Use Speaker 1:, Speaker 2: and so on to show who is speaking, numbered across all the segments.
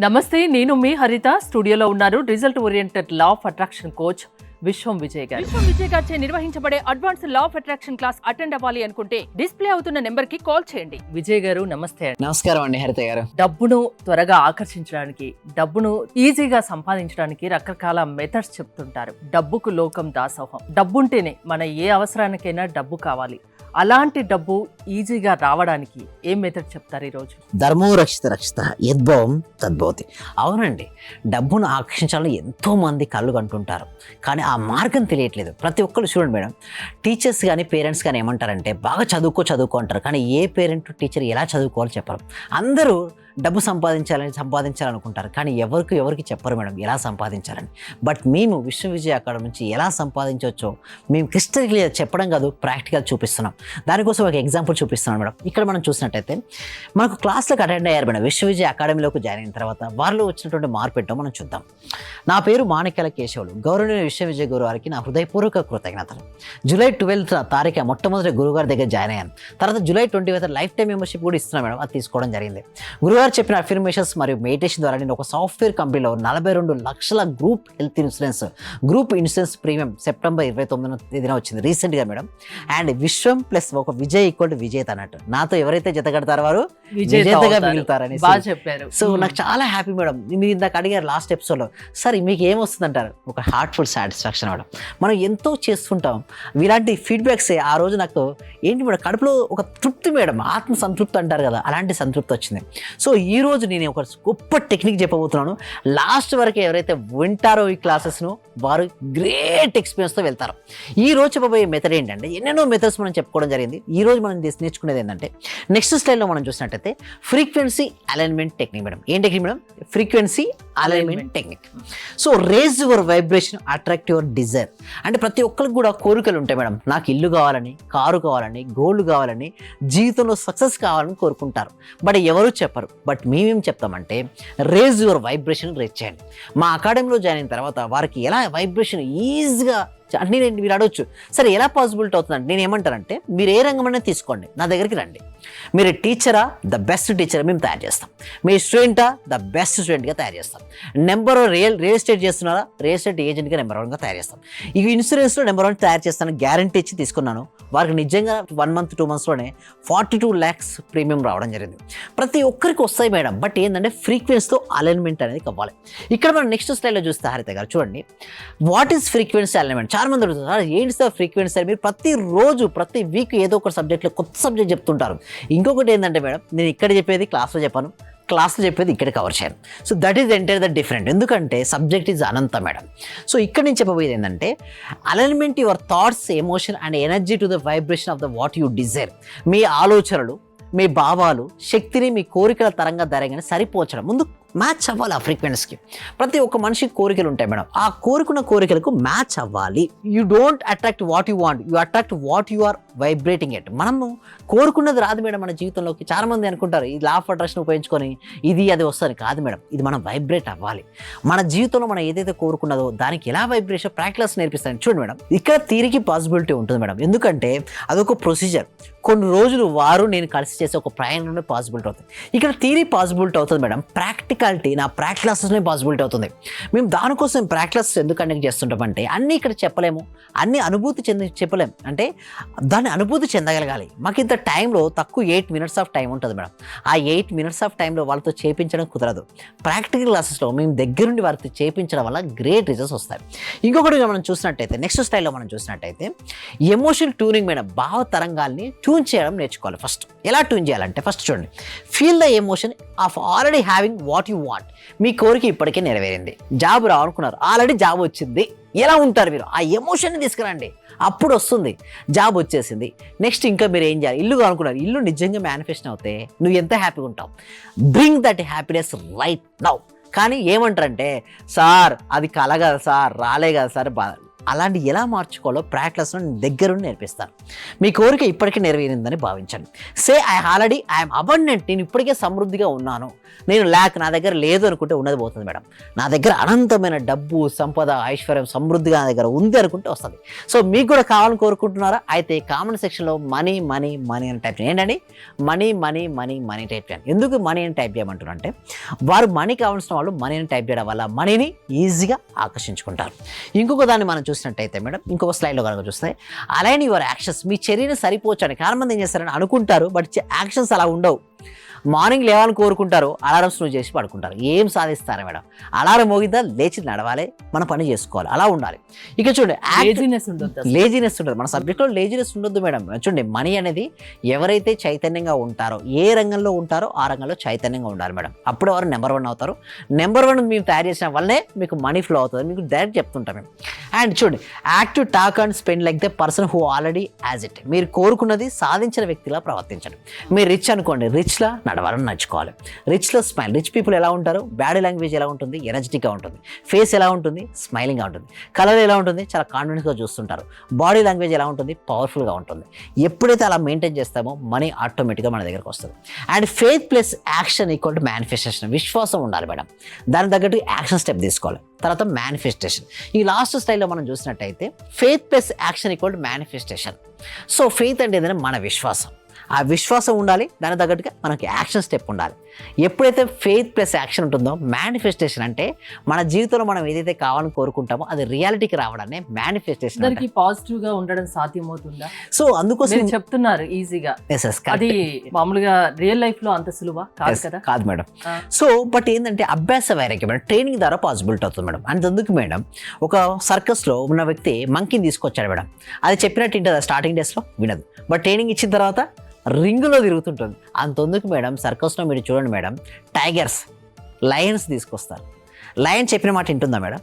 Speaker 1: నమస్తే నేను మీ హరిత. స్టూడియోలో ఉన్నారు result oriented law of attraction coach Vishwam Vijay garu. Vishwam Vijay గారిచే నిర్వహించబడే advance law of attraction class attend అవ్వాలి అనుకుంటే డిస్ప్లే అవుతున్న నెంబర్కి కాల్ చేయండి. విజయ్ గారు నమస్తే
Speaker 2: నమస్కారం అండి హరిత గారు.
Speaker 1: డబ్బును త్వరగా ఆకర్షించడానికి డబ్బును ఈజీగా సంపాదించడానికి రకరకాల మెథడ్స్ చెప్తుంటారు. డబ్బుకు లోకం దాసోహం. డబ్బుంటేనే మన ఏ అవసరానికైనా డబ్బు కావాలి. అలాంటి డబ్బు ఈజీగా రావడానికి ఏం మెథడ్ చెప్తారు ఈరోజు?
Speaker 2: ధర్మో రక్షిత రక్షిత యద్భవం తద్భవతి. అవునండి. డబ్బును ఆకర్షించాలని ఎంతో మంది కళ్ళు కంటుంటారు. కానీ ఆ మార్గం తెలియట్లేదు. ప్రతి ఒక్కరు చూడండి మేడం. టీచర్స్ కానీ పేరెంట్స్ కానీ ఏమంటారంటే బాగా చదువుకో చదువుకో అంటారు. కానీ ఏ పేరెంట్ టీచర్ ఎలా చదువుకోవాలో చెప్పరు. అందరూ డబ్బు సంపాదించాలని సంపాదించాలనుకుంటారు. కానీ ఎవరికి ఎవరికి చెప్పరు మేడం ఎలా సంపాదించాలని. బట్ మేము విశ్వవిజయ అకాడమీ నుంచి ఎలా సంపాదించవచ్చో మేము క్రిస్టల్ క్లియర్ చెప్పడం కాదు ప్రాక్టికల్ చూపిస్తున్నాం. దానికోసం ఒక ఎగ్జాంపుల్ చూపిస్తున్నాను మేడం. ఇక్కడ మనం చూసినట్టయితే మనకు క్లాస్లకు అటెండ్ అయ్యారు మేడం. విశ్వవిజయ అకాడమీలోకి జాయిన్ అయిన తర్వాత వారిలో వచ్చినటువంటి మార్పు ఏంటో మనం చూద్దాం. నా పేరు మాణిక్యాల కేశవులు. గౌరవనీయ విశ్వవిజయ గురు వారికి నా హృదయపూర్వక కృతజ్ఞతలు. జూలై ట్వెల్త్ తారీఖు మొట్టమొదటి గురుగారి దగ్గర జాయిన్ అయ్యాను. తర్వాత July twenty life time membership కూడా ఇస్తున్నాను మేడం. అది తీసుకోవడం జరిగింది. గురుగారు చెప్పిన అఫర్మేషన్స్ మరియు మెడిటేషన్ ద్వారా నేను ఒక సాఫ్ట్వేర్ కంపెనీలో నలభై రెండు లక్షల group health insurance group insurance premium September ఇరవై తొమ్మిదిన తేదీన వచ్చింది రీసెంట్గా మేడం. అండ్ విశ్వం ప్లస్ ఒక విజయ్ ఈక్వల్ టు విజేత అన్నట్టు. నాతో ఎవరైతే జత కడతారో వారు విజేతగా మిగులుతారని
Speaker 1: చెప్పారు.
Speaker 2: సో నాకు చాలా హ్యాపీ మేడం. మీరు ఇందాక అడిగారు లాస్ట్ ఎపిసోడ్లో సార్ మీకు ఏమొస్తుంది అంటారు ఒక హార్ట్ఫుల్ సాటిస్ఫాక్షన్ మేడం. మనం ఎంతో చేస్తుంటాం. ఇలాంటి ఫీడ్బ్యాక్స్ ఆ రోజు నాకు ఏంటి మేడం కడుపులో ఒక తృప్తి మేడం ఆత్మ సంతృప్తి అంటారు కదా అలాంటి సంతృప్తి వచ్చింది. సో ఈ రోజు నేను ఒక గొప్ప టెక్నిక్ చెప్పబోతున్నాను. లాస్ట్ వరకు ఎవరైతే వింటారో ఈ క్లాసెస్ను వారు గ్రేట్ ఎక్స్పీరియన్స్తో వెళ్తారు. ఈ రోజు చెప్పబోయే మెథడ్ ఏంటంటే ఎన్నెన్నో మెథడ్స్ మనం చెప్పుకోవడం జరిగింది. ఈ రోజు మనం నేర్చుకునేది ఏంటంటే నెక్స్ట్ స్లైడ్లో మనం చూసినట్టయితే ఫ్రీక్వెన్సీ అలైన్మెంట్ టెక్నిక్ మేడం. ఏం technique madam? Frequency alignment technique so raise your vibration attract your desire అంటే ప్రతి ఒక్కరికి కూడా కోరికలు ఉంటాయి మేడం. నాకు ఇల్లు కావాలని కారు కావాలని గోల్డ్ కావాలని జీవితంలో సక్సెస్ కావాలని కోరుకుంటారు. బట్ ఎవరు చెప్పరు? బట్ మేమేం చెప్తామంటే రేజ్ యువర్ వైబ్రేషన్ రేజ్ చేయండి. మా అకాడమీలో జాయిన్ అయిన తర్వాత వారికి ఎలా వైబ్రేషన్ ఈజీగా అంటే నేను మీరు అడగచ్చు. సరే ఎలా పాసిబిలిటీ అవుతుందంటే నేను ఏమంటానంటే మీరు ఏ రంగమైనా తీసుకోండి. నా దగ్గరికి రండి. మీరు టీచరా? ద బెస్ట్ టీచర్ మేము తయారు చేస్తాం. మీ స్టూడెంటా? ద బెస్ట్ స్టూడెంట్గా తయారు చేస్తాం. నెంబర్ రియల్ రియల్ ఎస్టేట్ చేస్తున్నారా? రియల్ ఎస్టేట్ ఏజెంట్గా నెంబర్ వన్గా తయారు చేస్తాం. ఈ ఇన్సూరెన్స్లో నెంబర్ వన్ తయారు చేస్తాను గ్యారంటీ ఇచ్చి తీసుకున్నాను. వారికి నిజంగా వన్ మంత్ టూ మంత్స్లోనే ఫార్టీ టూ ల్యాక్స్ ప్రీమియం రావడం జరిగింది. ప్రతి ఒక్కరికి వస్తాయి మేడం. బట్ ఏంటంటే ఫ్రీక్వెన్సీతో అలైన్మెంట్ అనేది కావాలి. ఇక్కడ మనం నెక్స్ట్ స్లైడ్లో చూస్తే హరిత గారు చూడండి. What is frequency alignment? చాలా మంది అడుగుతారు "సార్, ఏంటి సార్ ఫ్రీక్వెన్సీ సార్? మీరు ప్రతిరోజు ప్రతి వీక్ ఏదో ఒక సబ్జెక్ట్లో కొత్త సబ్జెక్ట్ చెప్తుంటారు. ఇంకొకటి ఏంటంటే మేడం నేను ఇక్కడ చెప్పేది క్లాస్లో చెప్పాను. క్లాస్లో చెప్పేది ఇక్కడ కవర్ చేయను. So that is entire the different ఎందుకంటే subject is Anantha madam. So ఇక్కడ నేను చెప్పబోయేది ఏంటంటే alignment your thoughts emotion and energy to the vibration of the what you desire మీ ఆలోచనలు మీ భావాలు శక్తిని మీ కోరికల తరంగా ధరగానే సరిపోల్చడం. ముందు మ్యాచ్ అవ్వాలి ఆ ఫ్రీక్వెన్సీకి. ప్రతి ఒక్క మనిషికి కోరికలు ఉంటాయి మేడం. ఆ కోరుకున్న కోరికలకు మ్యాచ్ అవ్వాలి. You don't attract what you want you attract what you are vibrating at మనము కోరుకున్నది రాదు మేడం మన జీవితంలోకి. చాలామంది అనుకుంటారు ఈ లా ఆఫ్ అట్రాక్షన్ ఉపయోగించుకొని ఇది అది వస్తుంది కాదు మేడం. ఇది మనం వైబ్రేట్ అవ్వాలి. మన జీవితంలో మనం ఏదైతే కోరుకున్నదో దానికి ఎలా వైబ్రేషన్ ప్రాక్టీస్ నేర్పిస్తాను చూడండి మేడం. ఇక్కడ తీరికి పాసిబిలిటీ ఉంటుంది మేడం. ఎందుకంటే అదొక ప్రొసీజర్ కొన్ని రోజులు వారు నేను కలిసి చేసే ఒక ప్రయాణంలో పాసిబిలిటీ అవుతుంది. ఇక్కడ థీరీ పాసిబిలిటీ అవుతుంది మేడం. ప్రాక్టికాలిటీ నా ప్రాక్టీసెస్లో పాసిబిలిటీ అవుతుంది. మేము దానికోసం ప్రాక్టీస్ ఎందుకు కండక్ట్ చేస్తుంటామంటే అన్నీ ఇక్కడ చెప్పలేము అన్ని అనుభూతి చెంది చెప్పలేము అంటే దాన్ని అనుభూతి చెందగలగాలి. మాకు ఇంత టైంలో తక్కువ ఎయిట్ మినిట్స్ ఆఫ్ టైం ఉంటుంది మేడం. ఆ ఎయిట్ మినిట్స్ ఆఫ్ టైంలో వాళ్ళతో చేపించడం కుదరదు. ప్రాక్టికల్ క్లాసెస్లో మేము దగ్గరుండి వారితో చేపించడం వల్ల గ్రేట్ రిజల్ట్స్ వస్తాయి. ఇంకొకటి మనం చూసినట్టయితే నెక్స్ట్ స్టైల్లో మనం చూసినట్టయితే ఎమోషన్ ట్యూనింగ్ మీద భావ తరంగాల్ని ట్యూన్ చేయడం నేర్చుకోవాలి ఫస్ట్ ఎలా ట్యూన్ చేయాలంటే ఫస్ట్ చూడండి. Feel the emotion of already having what you want. మీ కోరిక ఇప్పటికే నెరవేరింది. జాబ్ రావాలనుకున్నారు ఆల్రెడీ జాబ్ వచ్చింది. ఎలా ఉంటారు మీరు? ఆ ఎమోషన్ని తీసుకురండి. అప్పుడు వస్తుంది. జాబ్ వచ్చేసింది. నెక్స్ట్ ఇంకా మీరు ఏం చేయాలి? ఇల్లు అనుకున్నారు ఇల్లు నిజంగా మేనిఫెస్టేషన్ అవుతే నువ్వు ఎంత హ్యాపీగా ఉంటావు? Bring that happiness right now కానీ ఏమంటారంటే సార్ అది కల కదా సార్ రాలే కదా సార్ బాధ అలాంటి ఎలా మార్చుకోవాలో ప్రాక్టీస్లో దగ్గరుండి నేర్పిస్తాను మీ కోరిక ఇప్పటికే నెరవేరిందని భావించండి. Say I already I'm abundant. నేను ఇప్పటికే సమృద్ధిగా ఉన్నాను. నేను ల్యాక్ నా దగ్గర లేదు అనుకుంటే ఉన్నది పోతుంది మేడం. నా దగ్గర అనంతమైన డబ్బు సంపద ఐశ్వర్యం సమృద్ధిగా నా దగ్గర ఉంది అనుకుంటే వస్తుంది. సో మీకు కూడా కావాలని కోరుకుంటున్నారా? అయితే కామెంట్ సెక్షన్లో మనీ మనీ మనీ అని టైప్ చేయండి. ఏంటండి? Money money money money type చేయండి. ఎందుకు మనీ అని టైప్ చేయమంటున్నారు అంటే వారు మనీ కావాల్సిన వాళ్ళు మనీని టైప్ చేయడం వల్ల మనీని ఈజీగా ఆకర్షించుకుంటారు. ఇంకొక దాన్ని మనం చూసినట్టయితే మేడం ఇంకొక స్లైడ్లో కనుక చూస్తే అలైన్ యువర్ యాక్షన్స్ మీ చర్యను సరిపోవచ్చు చాలా మంది ఏం చేస్తారని అనుకుంటారు బట్ యాక్షన్స్ అలా ఉండవు. మార్నింగ్ లేవాలని కోరుకుంటారు అలారం స్నూజ్ చేసి పడుకుంటారు. ఏం సాధిస్తారు మేడం? అలారం మోగిద్దా లేచి నడవాలి మన పని చేసుకోవాలి. అలా ఉండాలి. ఇక చూడండి
Speaker 1: లేజినెస్
Speaker 2: ఉంటుంది మన సబ్జెక్ట్లో లేజినెస్ ఉండొద్దు మేడం. చూడండి మనీ అనేది ఎవరైతే చైతన్యంగా ఉంటారో ఏ రంగంలో ఉంటారో ఆ రంగంలో చైతన్యంగా ఉండాలి మేడం. అప్పుడు వారు నెంబర్ వన్ అవుతారు. నెంబర్ వన్ మేము తయారు చేసిన వల్లనే మీకు మనీ ఫ్లో అవుతుంది. మీకు డైరెక్ట్ చెప్తుంటాం మేము. అండ్ చూడండి active talk and spend like the person who already has it మీరు కోరుకున్నది సాధించిన వ్యక్తిలా ప్రవర్తించండి. మీరు రిచ్ అనుకోండి రిచ్లా నడవాలని నడుచుకోవాలి. రిచ్లో స్మైల్ రిచ్ పీపుల్ ఎలా ఉంటారు? బాడీ లాంగ్వేజ్ ఎలా ఉంటుంది? ఎనర్జెటిక్గా ఉంటుంది. ఫేస్ ఎలా ఉంటుంది? స్మైలింగ్గా ఉంటుంది. కలర్ ఎలా ఉంటుంది? చాలా కాన్ఫిడెన్స్గా చూస్తుంటారు. బాడీ లాంగ్వేజ్ ఎలా ఉంటుంది? పవర్ఫుల్గా ఉంటుంది. ఎప్పుడైతే అలా మెయింటైన్ చేస్తామో మనీ ఆటోమేటిక్గా మన దగ్గరకు వస్తుంది. And faith plus action equal to manifestation విశ్వాసం ఉండాలి మేడం. దాని తగ్గట్టు యాక్షన్ స్టెప్ తీసుకోవాలి. తర్వాత మేనిఫెస్టేషన్ ఈ లాస్ట్ స్టైల్లో మనం చూసినట్టయితే faith plus action equal to manifestation so faith అంటే ఏంటంటే మన విశ్వాసం. ఆ విశ్వాసం ఉండాలి దాని తగ్గట్టుగా మనకి యాక్షన్ స్టెప్ ఉండాలి. ఎప్పుడైతే ఫెయిత్ ప్లస్ యాక్షన్ ఉంటుందో మేనిఫెస్టేషన్ అంటే మన జీవితంలో మనం ఏదైతే కావాలని కోరుకుంటామో అది రియాలిటీకి రావడాన్ని మేనిఫెస్టేషన్
Speaker 1: అందరికి పాజిటివ్గా ఉండడం సాధ్యమవుతుందా?
Speaker 2: సో అందుకోసం
Speaker 1: చెప్తున్నారు ఈజీగా. అది మామూలుగా రియల్ లైఫ్లో అంత సులువా? కాదు కదా?
Speaker 2: కాదు మేడం. సో బట్ ఏంటంటే అభ్యాస వైరాగ్యం మేడం ట్రైనింగ్ ద్వారా పాసిబిలిటీ అవుతుంది మేడం. అంతెందుకు మేడం ఒక సర్కస్లో ఉన్న వ్యక్తి మంకీని తీసుకొచ్చాడు మేడం. అది చెప్పినట్టు ఇంటుందా స్టార్టింగ్ డేస్లో? వినదు. బట్ ట్రైనింగ్ ఇచ్చిన తర్వాత రింగులో తిరుగుతుంటుంది. అంతెందుకు మేడం సర్కస్లో మీరు చూడండి మేడం టైగర్స్ లయన్స్ తీసుకొస్తారు. లయన్ చెప్పిన మాట వింటుందా మేడం?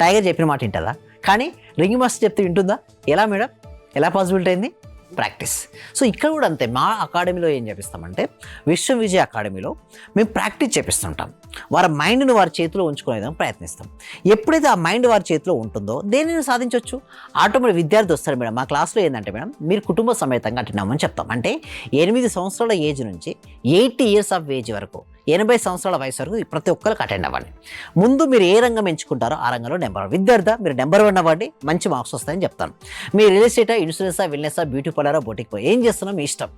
Speaker 2: టైగర్ చెప్పిన మాట వింటుందా? కానీ రింగ్ మాస్టర్ చెప్తే వింటుందా? ఎలా మేడం? ఎలా పాసిబిలిటీ అయింది? ప్రాక్టీస్. సో ఇక్కడ కూడా అంతే మా అకాడమీలో ఏం చేపిస్తామంటే విశ్వ విజయ అకాడమీలో మేము ప్రాక్టీస్ చేపిస్తుంటాం. వారి మైండ్ని వారి చేతిలో ఉంచుకునేదానికి ప్రయత్నిస్తాం. ఎప్పుడైతే ఆ మైండ్ వారి చేతిలో ఉంటుందో దేనిని సాధించవచ్చు ఆటోమేటిక్ విద్యార్థి వస్తారు మేడం. మా క్లాస్లో ఏంటంటే మేడం మీరు కుటుంబ సమేతంగా అంటున్నామని చెప్తాం. అంటే ఎనిమిది సంవత్సరాల ఏజ్ నుంచి ఎయిటీ ఇయర్స్ ఆఫ్ ఏజ్ వరకు ఎనభై సంవత్సరాల వయసు వరకు ప్రతి ఒక్కరికి అటెండ్ అవ్వండి. ముందు మీరు ఏ రంగం ఎంచుకుంటారో ఆ రంగంలో నెంబర్ వన్ విద్యార్థి మీరు నెంబర్ వన్ అవ్వండి మంచి మార్క్స్ వస్తాయని చెప్తాను. మీ రియల్ ఎస్టేటా ఇన్సూరెన్సా వెల్నెస్సా బ్యూటీ పార్లరా బొటిక్ పోయి ఏం చేస్తున్నా మీ ఇష్టం.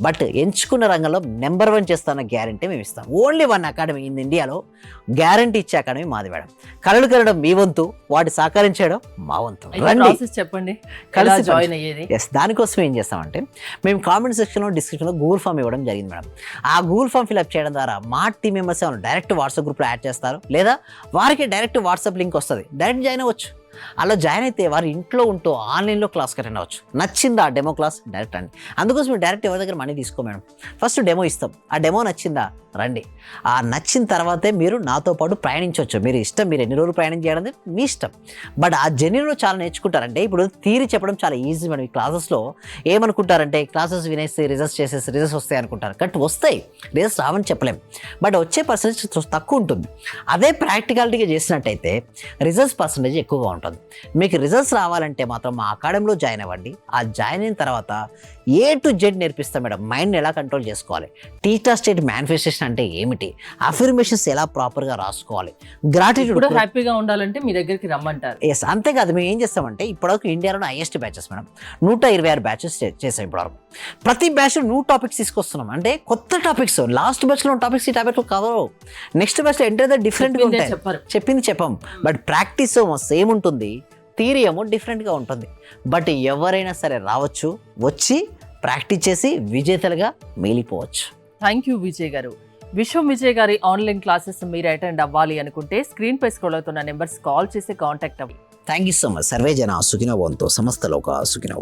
Speaker 2: బట్ ఎంచుకున్న రంగంలో నెంబర్ వన్ చేస్తాన గ్యారంటీ మేము ఇస్తాం. ఓన్లీ వన్ అకాడమీ ఇన్ ఇండియాలో గ్యారంటీ ఇచ్చే అకాడమీ మాది మేడం. కళలు కలడం మీ వంతు వాటి సాకరించడం మా వంతు. రండి.
Speaker 1: చెప్పండి.
Speaker 2: కలిసి
Speaker 1: జాయిన్ అయ్యేది?
Speaker 2: ఎస్ దానికోసం ఏం చేస్తామంటే మేము కామెంట్ సెక్షన్లో డిస్క్రిప్షన్లో గూగుల్ ఫామ్ ఇవ్వడం జరిగింది మేడం. ఆ గూగుల్ ఫామ్ ఫిల్అప్ చేయడం ద్వారా మా టీం మెంబర్స్ ఏమైనా డైరెక్ట్ వాట్సాప్ గ్రూప్లో యాడ్ చేస్తారు? లేదా వారికి డైరెక్ట్ వాట్సాప్ లింక్ వస్తుంది. డైరెక్ట్ జాయిన్ అవ్వచ్చు. అలా జాయిన్ అయితే వారు ఇంట్లో ఉంటూ ఆన్లైన్లో క్లాస్కి అటెండ్ అవ్వచ్చు. నచ్చిందా ఆ డెమో క్లాస్? డైరెక్ట్ అండి అందుకోసం మీరు డైరెక్ట్ ఎవరి దగ్గర మనీ తీసుకో మేడం. ఫస్ట్ డెమో ఇస్తాం. ఆ డెమో నచ్చిందా? రండి. ఆ నచ్చిన తర్వాతే మీరు నాతో పాటు ప్రయాణించవచ్చు. మీరు ఇష్టం మీరు ఎన్ని రోజులు ప్రయాణం చేయడం మీ ఇష్టం. బట్ ఆ జర్నీలో చాలా నేర్చుకుంటారంటే ఇప్పుడు థీరీ చెప్పడం చాలా ఈజీ మేడం. ఈ క్లాసెస్లో ఏమనుకుంటారంటే క్లాసెస్ వినేసి రిజల్ట్స్ చేసేసి రిజల్ట్స్ వస్తాయి అనుకుంటారు. కట్ వస్తాయి. రిజల్ట్స్ రావని చెప్పలేం. బట్ వచ్చే పర్సంటేజ్ తక్కువ ఉంటుంది. అదే ప్రాక్టికాలిటీగా చేసినట్టయితే రిజల్ట్స్ పర్సంటేజ్ ఎక్కువగా ఉంటుంది. మీకు రిజల్ట్స్ రావాలంటే మాత్రం మా అకాడమీలో జాయిన్ అవ్వండి. ఆ జాయిన్ అయిన తర్వాత ఏ టు జెడ్ నేర్పిస్తాం మేడం. మైండ్ని ఎలా కంట్రోల్ చేసుకోవాలి? టీటా స్టేట్ మేనిఫెస్టేషన్ అంటే ఏమిటి? అఫర్మేషన్స్ ఎలా ప్రాపర్గా రాసుకోవాలి? గ్రాటిట్యూడ్
Speaker 1: హ్యాపీగా ఉండాలంటే మీ దగ్గరికి రమ్మంటారు.
Speaker 2: ఎస్ అంతేకాదు మేము ఏం చేస్తామంటే ఇప్పటివరకు ఇండియాలో హైయెస్ట్ బ్యాచెస్ మేడం. నూట ఇరవై ఆరు బ్యాచెస్ చేసాం ఇప్పటివరకు. ప్రతి బ్యాచ్ న్యూ టాపిక్స్ తీసుకొస్తున్నాం. అంటే కొత్త టాపిక్స్ లాస్ట్ బ్యాచ్లో టాపిక్స్ ఈ టాపిక్ కవర్ నెక్స్ట్ బ్యాచ్లో ఎంటర్ డిఫరెంట్గా ఉంటాయి. చెప్పింది చెప్పాం. బట్ ప్రాక్టీస్ సేమ్ ఉంటుంది. థియరీ ఏమో డిఫరెంట్గా ఉంటుంది. బట్ ఎవరైనా సరే రావచ్చు వచ్చి ప్రాక్టీస్ చేసి విజేతలుగా మిగిలిపోవచ్చు
Speaker 1: థ్యాంక్ యూ విజయ్ గారు. విశ్వం విజయ్ గారి ఆన్లైన్ క్లాసెస్ మీరు అటెండ్ అవ్వాలి అనుకుంటే స్క్రీన్ పై స్క్రోల్ అవుతున్న నెంబర్స్ కాల్ చేసి కాంటాక్ట్ అవ్వండి.
Speaker 2: థ్యాంక్ యూ సో మచ్ సర్వే జన సుఖినవంతో సమస్త లోక సుఖినవ